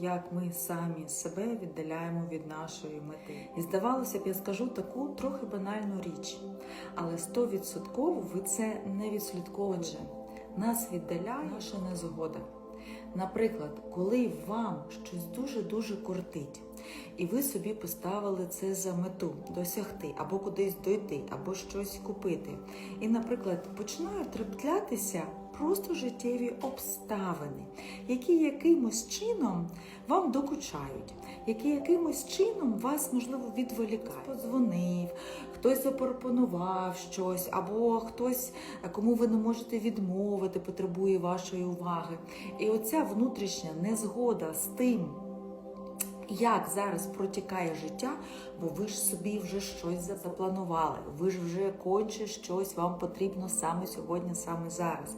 як ми самі себе віддаляємо від нашої мети. І здавалося б, я скажу таку трохи банальну річ, але стовідсотково ви це не відслідковуєте. Нас віддаляє наша незгода. Наприклад, коли вам щось дуже-дуже кортить, і ви собі поставили це за мету досягти, або кудись дойти, або щось купити. І, наприклад, починають траплятися просто життєві обставини, які якимось чином вам докучають, які якимось чином вас, можливо, відволікають. Подзвонив, хтось запропонував щось, або хтось, кому ви не можете відмовити, потребує вашої уваги. І оця внутрішня незгода з тим, як зараз протікає життя, бо ви ж собі вже щось запланували, ви ж вже конче щось вам потрібно саме сьогодні, саме зараз.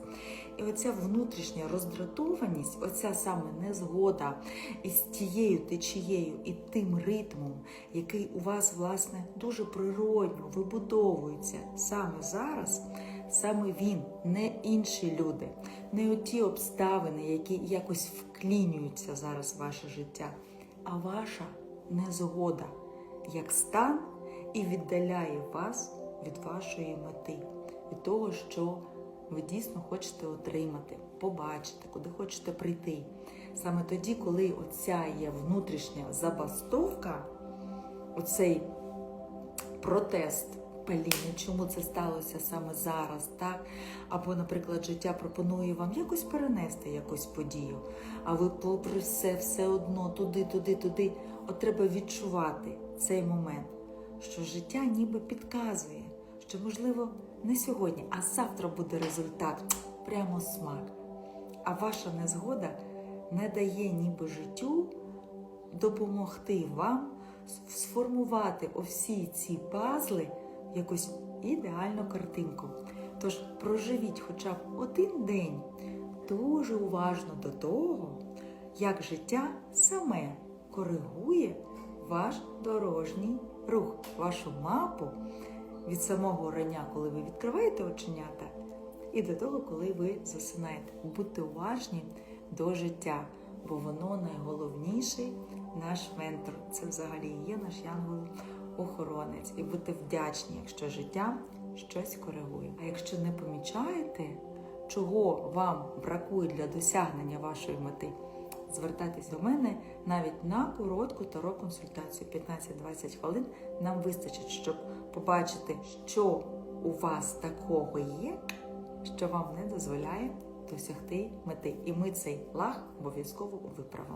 І оця внутрішня роздратованість, оця саме незгода із тією течією і тим ритмом, який у вас, власне, дуже природньо вибудовується саме зараз, саме він, не інші люди, не оті обставини, які якось вклінюються зараз в ваше життя а ваша незгода як стан і віддаляє вас від вашої мети, від того, що ви дійсно хочете отримати, побачити, куди хочете прийти. Саме тоді, коли оця є внутрішня забастовка, оцей протест паління, чому це сталося саме зараз, так? Або, наприклад, життя пропонує вам якось перенести якусь подію, а ви попри все, все одно туди, туди, туди. От треба відчувати цей момент, що життя ніби підказує, що, можливо, не сьогодні, а завтра буде результат, прямо смак. А ваша незгода не дає ніби життю допомогти вам сформувати всі ці пазли якусь ідеальну картинку. Тож проживіть хоча б один день дуже уважно до того, як життя саме коригує ваш дорожній рух, вашу мапу від самого рання, коли ви відкриваєте оченята, і до того, коли ви засинаєте. Будьте уважні до життя, бо воно найголовніший наш ментор. Це взагалі є наш янгол-охоронець. І будьте вдячні, якщо життя щось коригує. А якщо не помічаєте, чого вам бракує для досягнення вашої мети, звертайтесь до мене навіть на коротку таро консультацію 15-20 хвилин. Нам вистачить, щоб побачити, що у вас такого є, що вам не дозволяє досягти мети. І ми цей лаг обов'язково виправимо.